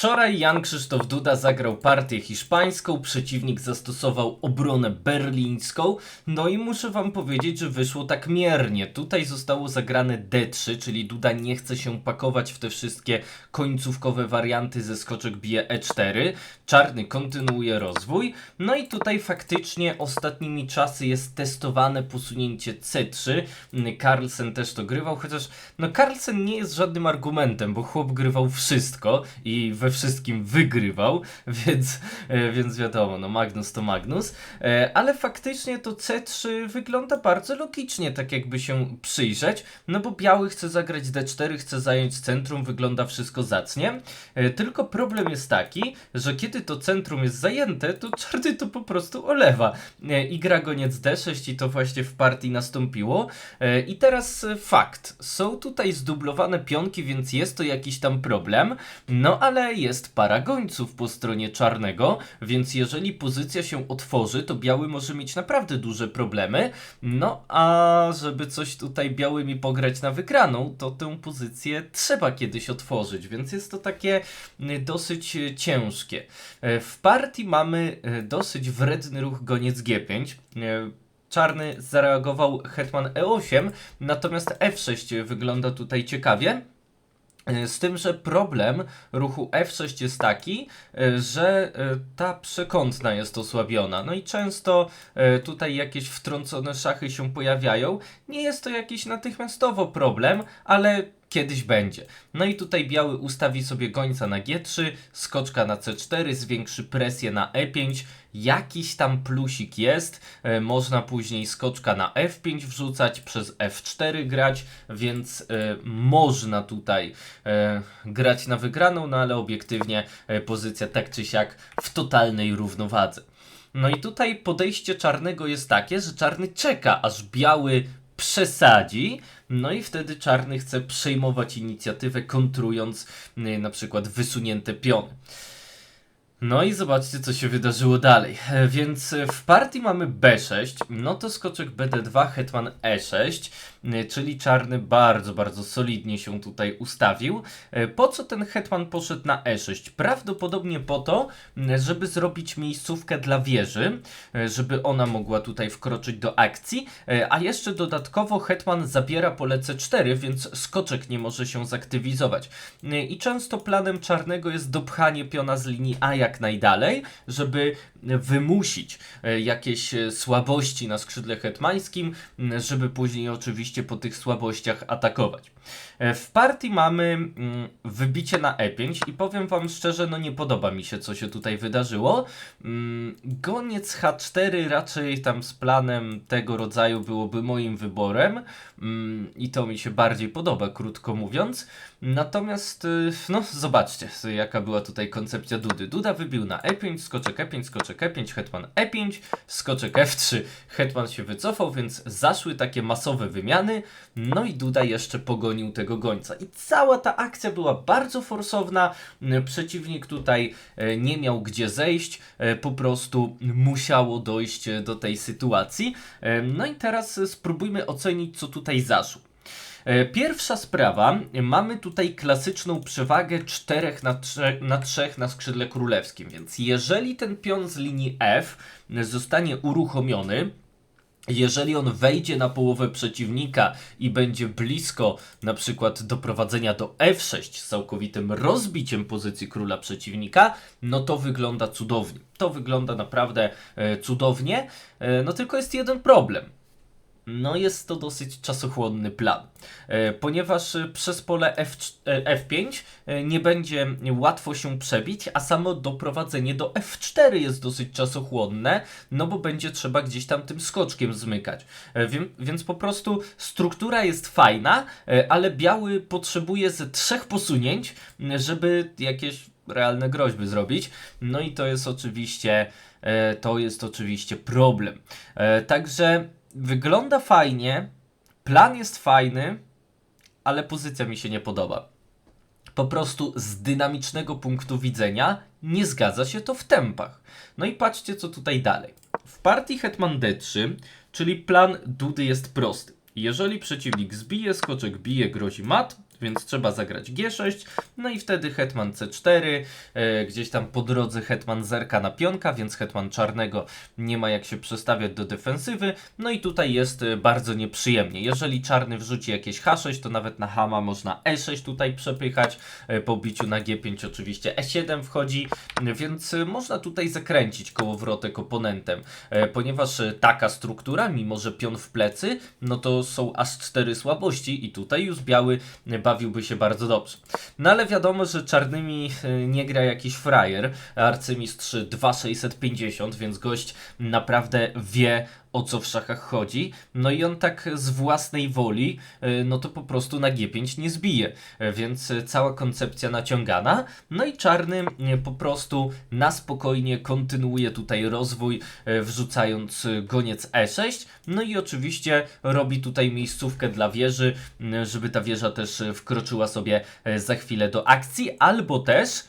Wczoraj Jan Krzysztof Duda zagrał partię hiszpańską, przeciwnik zastosował obronę berlińską, no i muszę wam powiedzieć, że wyszło tak miernie. Tutaj zostało zagrane D3, czyli Duda nie chce się pakować w te wszystkie końcówkowe warianty ze skoczek bije E4. Czarny kontynuuje rozwój, no i tutaj faktycznie ostatnimi czasy jest testowane posunięcie C3. Carlsen też to grywał, chociaż no Carlsen nie jest żadnym argumentem, bo chłop grywał wszystko i we wszystkim wygrywał, więc, e, więc wiadomo, no Magnus to Magnus, e, ale faktycznie to C3 wygląda bardzo logicznie, tak jakby się przyjrzeć, no bo biały chce zagrać D4, chce zająć centrum, wygląda wszystko zacnie, e, tylko problem jest taki, że kiedy to centrum jest zajęte, to czarny to po prostu olewa. I gra goniec D6 i to właśnie w partii nastąpiło. I teraz fakt, są tutaj zdublowane pionki, więc jest to jakiś tam problem, no ale jest para gońców po stronie czarnego, więc jeżeli pozycja się otworzy, to biały może mieć naprawdę duże problemy. No a żeby coś tutaj białymi pograć na wygraną, to tę pozycję trzeba kiedyś otworzyć, więc jest to takie y, dosyć y, ciężkie. E, W partii mamy y, dosyć wredny ruch goniec G5. E, Czarny zareagował hetman E8, natomiast F6 wygląda tutaj ciekawie. E, Z tym, że problem ruchu F6 jest taki, e, że e, ta przekątna jest osłabiona. No i często tutaj jakieś wtrącone szachy się pojawiają. Nie jest to jakiś natychmiastowo problem, ale kiedyś będzie. No i tutaj biały ustawi sobie gońca na G3, skoczka na C4, zwiększy presję na E5. Jakiś tam plusik jest, e, można później skoczka na F5 wrzucać, przez F4 grać, więc e, można tutaj e, grać na wygraną, no ale obiektywnie pozycja tak czy siak w totalnej równowadze. No i tutaj podejście czarnego jest takie, że czarny czeka, aż biały przesadzi, no i wtedy czarny chce przejmować inicjatywę, kontrując y, na przykład wysunięte piony. No i zobaczcie, co się wydarzyło dalej. E, Więc e, w partii mamy B6, no to skoczek BD2, hetman E6, e, czyli czarny bardzo, bardzo solidnie się tutaj ustawił. Po co ten hetman poszedł na E6? Prawdopodobnie po to, żeby zrobić miejscówkę dla wieży, żeby ona mogła tutaj wkroczyć do akcji, a jeszcze dodatkowo hetman zabiera pole C4, więc skoczek nie może się zaktywizować. I często planem czarnego jest dopchanie piona z linii A jak najdalej, żeby wymusić e, jakieś e, słabości na skrzydle hetmańskim, żeby później oczywiście po tych słabościach atakować. E, W partii mamy wybicie na E5 i powiem wam szczerze, no nie podoba mi się co się tutaj wydarzyło. Goniec H4 raczej tam z planem tego rodzaju byłoby moim wyborem i to mi się bardziej podoba, krótko mówiąc. Natomiast, y, no zobaczcie, jaka była tutaj koncepcja Dudy. Duda wybił na E5, skoczek E5, skoczek E5, hetman E5, skoczek F3, hetman się wycofał, więc zaszły takie masowe wymiany, no i Duda jeszcze pogonił tego gońca. I cała ta akcja była bardzo forsowna, przeciwnik tutaj e, nie miał gdzie zejść, e, po prostu musiało dojść e, do tej sytuacji. No i teraz spróbujmy ocenić, co tutaj zaszło. E, Pierwsza sprawa, mamy tutaj klasyczną przewagę 4 na 3 na, 3 na skrzydle królewskim, więc jeżeli ten pion z linii F zostanie uruchomiony, jeżeli on wejdzie na połowę przeciwnika i będzie blisko na przykład doprowadzenia do F6 z całkowitym rozbiciem pozycji króla przeciwnika, no to wygląda cudownie. To wygląda naprawdę e, cudownie, e, no tylko jest jeden problem. No jest to dosyć czasochłonny plan, e, ponieważ e, przez pole F, e, F5 e, nie będzie łatwo się przebić, a samo doprowadzenie do F4 jest dosyć czasochłonne, no bo będzie trzeba gdzieś tam tym skoczkiem zmykać. Więc po prostu struktura jest fajna, ale biały potrzebuje ze trzech posunięć, żeby jakieś realne groźby zrobić. No i to jest oczywiście to jest oczywiście problem. Także wygląda fajnie, plan jest fajny, ale pozycja mi się nie podoba. Po prostu z dynamicznego punktu widzenia nie zgadza się to w tempach. No i patrzcie, co tutaj dalej. W partii Hetman D3, czyli plan Dudy jest prosty. Jeżeli przeciwnik zbije, skoczek bije, grozi mat, więc trzeba zagrać G6, no i wtedy hetman C4, e, gdzieś tam po drodze hetman zerka na pionka, więc hetman czarnego nie ma jak się przestawiać do defensywy, no i tutaj jest e, bardzo nieprzyjemnie. Jeżeli czarny wrzuci jakieś H6, to nawet na Hama można E6 tutaj przepychać, e, po biciu na G5 oczywiście E7 wchodzi, więc e, można tutaj zakręcić kołowrotek oponentem, e, ponieważ e, taka struktura, mimo że pion w plecy, no to są aż cztery słabości i tutaj już biały e, bawiłby się bardzo dobrze. No ale wiadomo, że czarnymi e, nie gra jakiś frajer, arcymistrz 2650, więc gość naprawdę wie o co w szachach chodzi. No i on tak z własnej woli, e, no to po prostu na G5 nie zbije. E, Więc e, cała koncepcja naciągana. No i czarny po prostu na spokojnie kontynuuje tutaj rozwój, wrzucając goniec E6. No i oczywiście robi tutaj miejscówkę dla wieży, żeby ta wieża też wkroczyła sobie za chwilę do akcji, albo też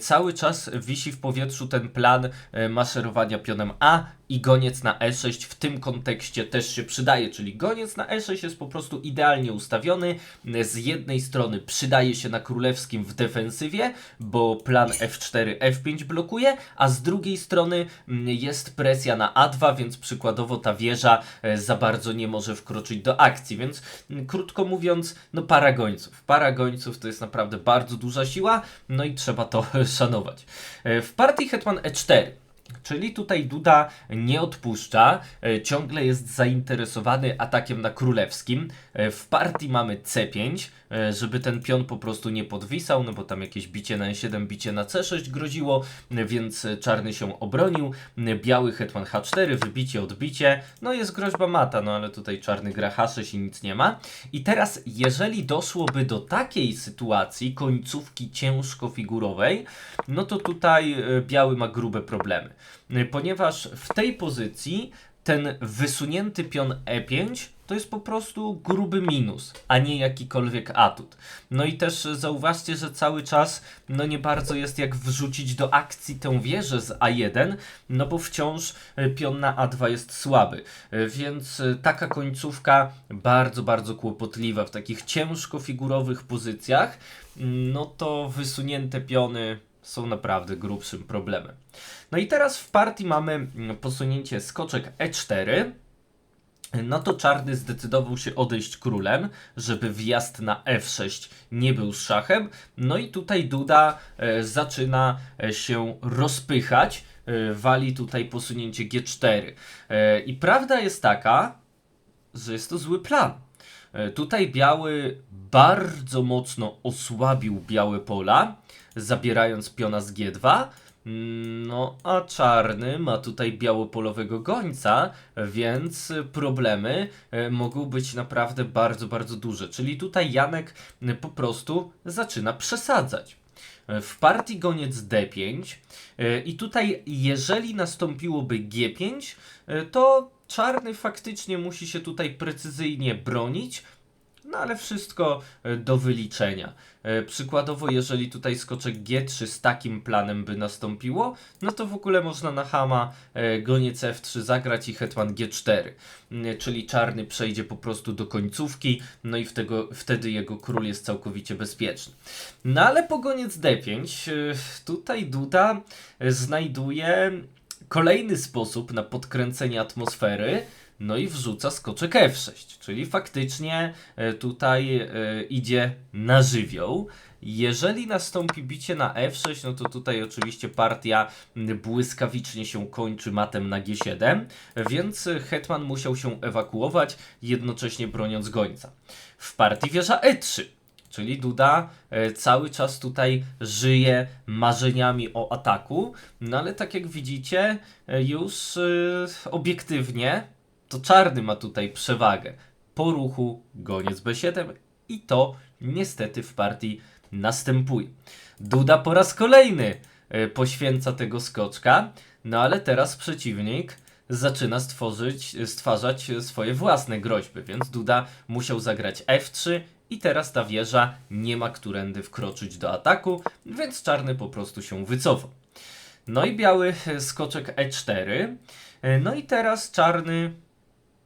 cały czas wisi w powietrzu ten plan maszerowania pionem A i goniec na E6 w tym kontekście też się przydaje, czyli goniec na E6 jest po prostu idealnie ustawiony. Z jednej strony przydaje się na królewskim w defensywie, bo plan F4, F5 blokuje, a z drugiej strony mm, jest presja na A2, więc przykładowo ta wieża e, za bardzo nie może wkroczyć do akcji, więc mm, krótko mówiąc, no para gońców. Para gońców to jest naprawdę bardzo duża siła, no i trzeba to szanować. E, W partii Hetman E4 Czyli tutaj Duda nie odpuszcza, e, ciągle jest zainteresowany atakiem na królewskim. E, W partii mamy C5, e, żeby ten pion po prostu nie podwisał, no bo tam jakieś bicie na E7, bicie na C6 groziło, więc czarny się obronił. Biały hetman H4, wybicie, odbicie. No jest groźba mata, no ale tutaj czarny gra H6 i nic nie ma. I teraz, jeżeli doszłoby do takiej sytuacji, końcówki ciężkofigurowej, no to tutaj biały ma grube problemy. E, Ponieważ w tej pozycji ten wysunięty pion E5 to jest po prostu gruby minus, a nie jakikolwiek atut. No i też zauważcie, że cały czas no nie bardzo jest jak wrzucić do akcji tę wieżę z A1, no bo wciąż e, pion na A2 jest słaby. E, Więc taka końcówka bardzo, bardzo kłopotliwa w takich ciężkofigurowych pozycjach, no to wysunięte piony są naprawdę grubszym problemem. No i teraz w partii mamy mm, posunięcie skoczek E4. No to czarny zdecydował się odejść królem, żeby wjazd na F6 nie był z szachem. No i tutaj Duda e, zaczyna e, się rozpychać, e, wali tutaj posunięcie G4. E, I prawda jest taka, że jest to zły plan. Tutaj biały bardzo mocno osłabił białe pola, zabierając piona z G2. No, a czarny ma tutaj białopolowego gońca, więc problemy e, mogą być naprawdę bardzo, bardzo duże. Czyli tutaj Janek e, po prostu zaczyna przesadzać. E, W partii goniec D5 e, i tutaj jeżeli nastąpiłoby G5, e, to czarny faktycznie musi się tutaj precyzyjnie bronić, no ale wszystko e, do wyliczenia. E, Przykładowo, jeżeli tutaj skoczek G3 z takim planem by nastąpiło, no to w ogóle można na Hama e, goniec F3 zagrać i hetman G4. Mm, Czyli czarny przejdzie po prostu do końcówki, no i wtego, wtedy jego król jest całkowicie bezpieczny. No ale po goniec D5 e, tutaj Duda znajduje kolejny sposób na podkręcenie atmosfery, no i wrzuca skoczek F6, czyli faktycznie e, tutaj e, idzie na żywioł. Jeżeli nastąpi bicie na F6, no to tutaj oczywiście partia błyskawicznie się kończy matem na G7, więc hetman musiał się ewakuować, jednocześnie broniąc gońca. W partii wieża E3. Czyli Duda e, cały czas tutaj żyje marzeniami o ataku, no ale tak jak widzicie, już obiektywnie to czarny ma tutaj przewagę. Po ruchu goniec B7 i to niestety w partii następuje. Duda po raz kolejny e, poświęca tego skoczka, no ale teraz przeciwnik zaczyna stworzyć, stwarzać swoje własne groźby, więc Duda musiał zagrać F3 i teraz ta wieża nie ma którędy wkroczyć do ataku, więc czarny po prostu się wycofał. No i biały e, skoczek E4. E, No i teraz czarny,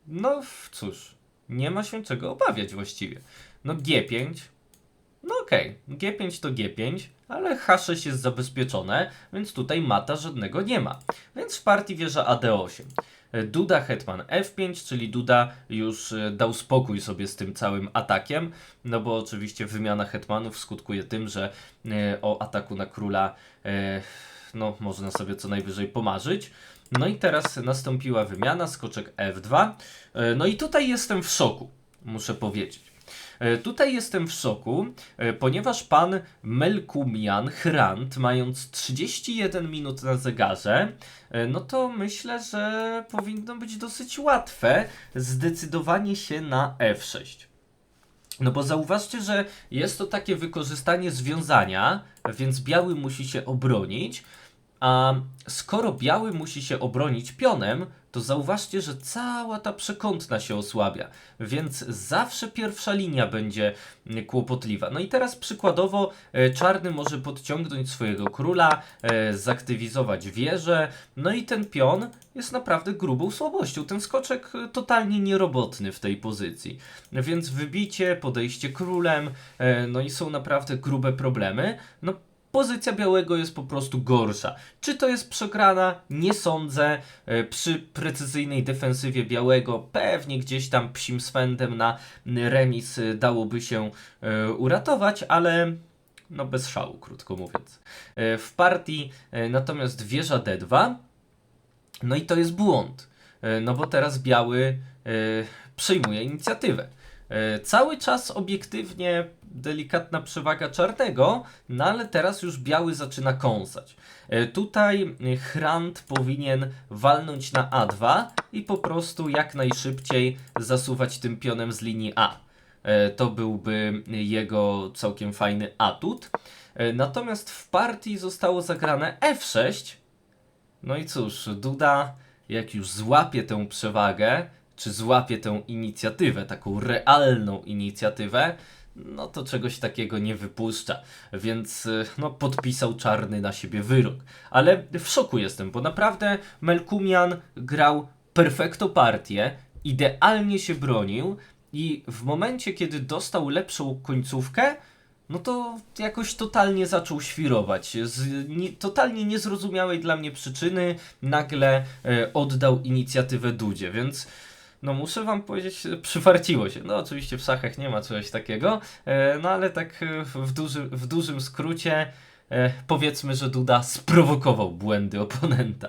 no cóż, nie ma się czego obawiać właściwie. No G5, No okej, G5 to G5, ale H6 jest zabezpieczone, więc tutaj mata żadnego nie ma. Więc w partii wieża AD8. E, Duda hetman F5, czyli Duda już e, dał spokój sobie z tym całym atakiem, no bo oczywiście wymiana hetmanów skutkuje tym, że e, o ataku na króla e, no można sobie co najwyżej pomarzyć. No i teraz nastąpiła wymiana, skoczek F2. E, No i tutaj jestem w szoku, muszę powiedzieć. E, Tutaj jestem w szoku, e, ponieważ pan Melkumian Hrant, mając 31 minut na zegarze, no to myślę, że powinno być dosyć łatwe zdecydowanie się na F6. No bo zauważcie, że jest to takie wykorzystanie związania, więc biały musi się obronić, a skoro biały musi się obronić pionem, to zauważcie, że cała ta przekątna się osłabia, więc zawsze pierwsza linia będzie kłopotliwa. No i teraz przykładowo e, czarny może podciągnąć swojego króla, e, zaktywizować wieżę, no i ten pion jest naprawdę grubą słabością. Ten skoczek e, totalnie nierobotny w tej pozycji. Więc wybicie, podejście królem, no i są naprawdę grube problemy. No pozycja białego jest po prostu gorsza. Czy to jest przegrana? Nie sądzę. E, Przy precyzyjnej defensywie białego pewnie gdzieś tam psim swędem na remis e, dałoby się e, uratować, ale no bez szału, krótko mówiąc. W partii natomiast wieża D2, no i to jest błąd, no bo teraz biały e, przejmuje inicjatywę. Cały czas obiektywnie delikatna przewaga czarnego, no ale teraz już biały zaczyna kąsać. E, Tutaj Hrant powinien walnąć na A2 i po prostu jak najszybciej zasuwać tym pionem z linii A. E, To byłby jego całkiem fajny atut. E, Natomiast w partii zostało zagrane F6. No i cóż, Duda, jak już złapie tę przewagę, czy złapie tę inicjatywę, taką realną inicjatywę, no to czegoś takiego nie wypuszcza. Więc y, no, podpisał czarny na siebie wyrok. Ale w szoku jestem, bo naprawdę Melkumian grał perfekto partię, idealnie się bronił i w momencie, kiedy dostał lepszą końcówkę, no to jakoś totalnie zaczął świrować. Z nie, totalnie niezrozumiałej dla mnie przyczyny nagle e, oddał inicjatywę Dudzie, więc no muszę wam powiedzieć, przyfarciło się. No oczywiście w szachach nie ma czegoś takiego, e, no ale tak e, w, duży, w dużym skrócie e, powiedzmy, że Duda sprowokował błędy oponenta.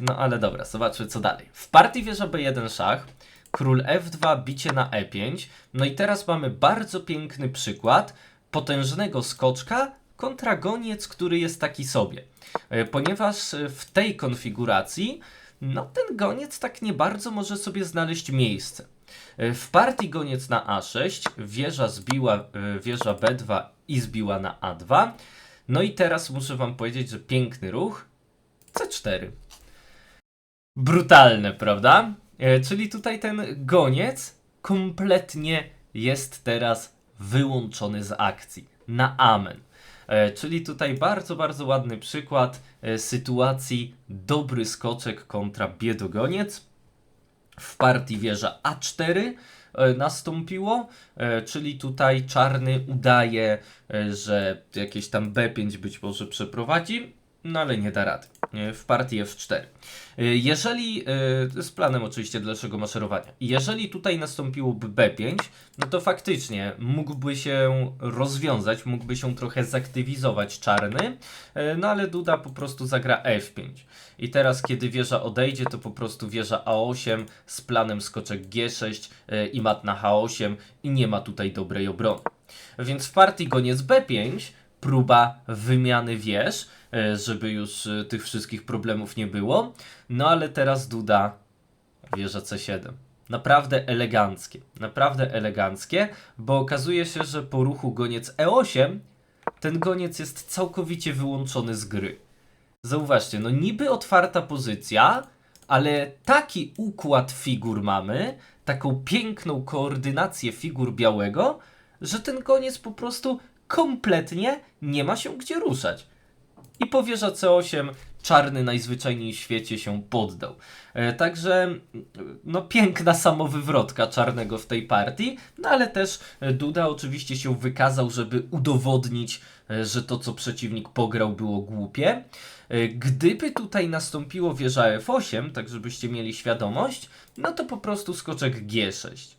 No ale dobra, zobaczmy co dalej. W partii wieża B1 szach, król F2, bicie na E5. No i teraz mamy bardzo piękny przykład potężnego skoczka kontra goniec, który jest taki sobie. Ponieważ w tej konfiguracji, no ten goniec tak nie bardzo może sobie znaleźć miejsce. E, W partii goniec na A6, wieża zbiła e, wieża B2 i zbiła na A2. No i teraz muszę wam powiedzieć, że piękny ruch C4. Brutalne, prawda? E, czyli tutaj ten goniec kompletnie jest teraz wyłączony z akcji. Na amen. E, czyli tutaj bardzo, bardzo ładny przykład e, sytuacji. Dobry skoczek kontra biedogoniec. W partii wieża A4 e, nastąpiło, czyli tutaj czarny udaje, że jakieś tam B5 być może przeprowadzi, no ale nie da rady. W partii F4. E, Jeżeli, z planem oczywiście dalszego maszerowania, jeżeli tutaj nastąpiłoby B5, no to faktycznie mógłby się rozwiązać, mógłby się trochę zaktywizować czarny, e, no ale Duda po prostu zagra F5. I teraz, kiedy wieża odejdzie, to po prostu wieża A8 z planem skoczek G6 e, i mat na H8 i nie ma tutaj dobrej obrony. Więc w partii goniec B5 próba wymiany wież, e, żeby już e, tych wszystkich problemów nie było. No ale teraz Duda wieża C7. Naprawdę eleganckie, naprawdę eleganckie, bo okazuje się, że po ruchu goniec E8 ten goniec jest całkowicie wyłączony z gry. Zauważcie, no niby otwarta pozycja, ale taki układ figur mamy, taką piękną koordynację figur białego, że ten goniec po prostu kompletnie nie ma się gdzie ruszać. I po wieża C8 czarny najzwyczajniej w świecie się poddał. E, Także no piękna samowywrotka czarnego w tej partii, no ale też e, Duda oczywiście się wykazał, żeby udowodnić, e, że to co przeciwnik pograł było głupie. Gdyby tutaj nastąpiło wieża F8, tak żebyście mieli świadomość, no to po prostu skoczek G6.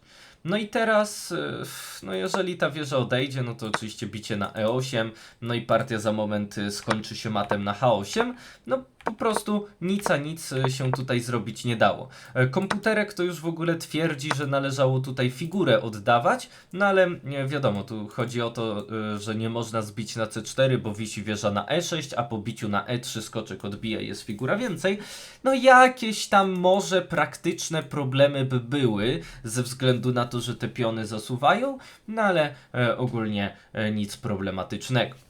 No i teraz, e, no jeżeli ta wieża odejdzie, no to oczywiście bicie na E8, no i partia za moment e, skończy się matem na H8, no po prostu nic a nic e, się tutaj zrobić nie dało. E, Komputerek to już w ogóle twierdzi, że należało tutaj figurę oddawać, no ale wiadomo, tu chodzi o to, e, że nie można zbić na C4, bo wisi wieża na E6, a po biciu na E3 skoczek odbija jest figura więcej. No jakieś tam może praktyczne problemy by były, ze względu na to, że te piony zasuwają, no ale ogólnie nic problematycznego.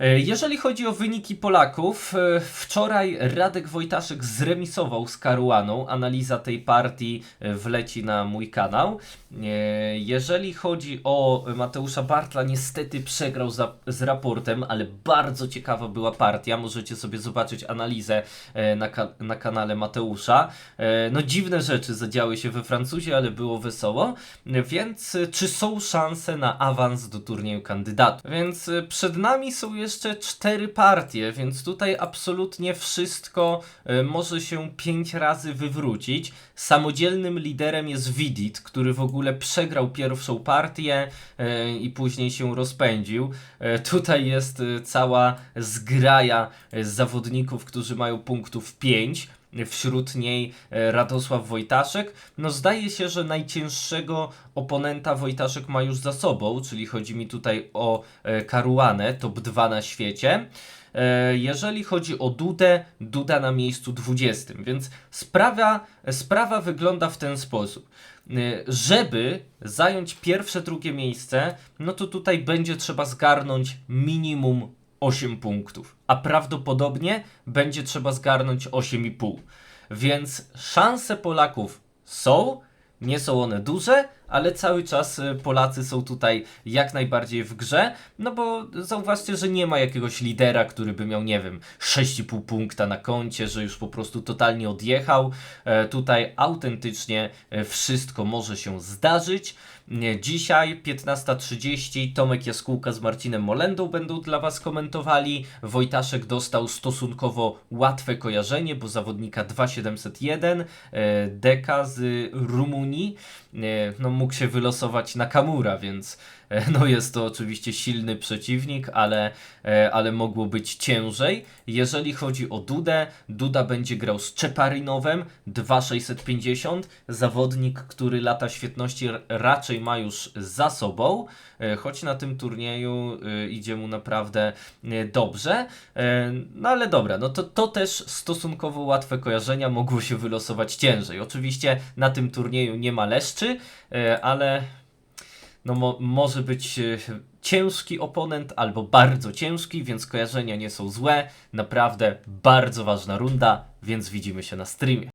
E, Jeżeli chodzi o wyniki Polaków, e, wczoraj Radek Wojtaszek zremisował z Karuaną. Analiza tej partii e, wleci na mój kanał. Jeżeli chodzi o Mateusza Bartla, niestety przegrał za, z raportem, ale bardzo ciekawa była partia. Możecie sobie zobaczyć analizę na, na kanale Mateusza. No dziwne rzeczy zadziały się we Francuzie, ale było wesoło. Więc czy są szanse na awans do turnieju kandydatów? Więc przed nami są jeszcze cztery partie, więc tutaj absolutnie wszystko e, może się pięć razy wywrócić. Samodzielnym liderem jest Vidit, który w ogóle przegrał pierwszą partię e, i później się rozpędził. E, Tutaj jest cała zgraja zawodników, którzy mają punktów 5. Wśród niej e, Radosław Wojtaszek. No zdaje się, że najcięższego oponenta Wojtaszek ma już za sobą, czyli chodzi mi tutaj o e, Karuanę, top 2 na świecie. E, Jeżeli chodzi o Dudę, Duda na miejscu 20, więc sprawa, sprawa wygląda w ten sposób. Żeby zająć pierwsze, drugie miejsce, no to tutaj będzie trzeba zgarnąć minimum 8 punktów, a prawdopodobnie będzie trzeba zgarnąć 8,5. Więc szanse Polaków są, nie są one duże, ale cały czas y, Polacy są tutaj jak najbardziej w grze, no bo zauważcie, że nie ma jakiegoś lidera, który by miał, nie wiem, 6,5 punkta na koncie, że już po prostu totalnie odjechał. E, Tutaj autentycznie e, wszystko może się zdarzyć. Dzisiaj 15.30 Tomek Jaskółka z Marcinem Molendą będą dla Was komentowali. Wojtaszek dostał stosunkowo łatwe kojarzenie, bo zawodnika 2701, e, Deka z Rumunii, e, no mógł się wylosować na Kamura, więc no jest to oczywiście silny przeciwnik, ale, e, ale mogło być ciężej. Jeżeli chodzi o Dudę, Duda będzie grał z Czeparynowem 2650, zawodnik, który lata świetności raczej ma już za sobą, e, choć na tym turnieju e, idzie mu naprawdę e, dobrze. E, No ale dobra, no to, to też stosunkowo łatwe kojarzenia mogło się wylosować ciężej. Oczywiście na tym turnieju nie ma leszczy, e, ale no mo może być e, ciężki oponent albo bardzo ciężki, więc kojarzenia nie są złe. Naprawdę bardzo ważna runda, więc widzimy się na streamie.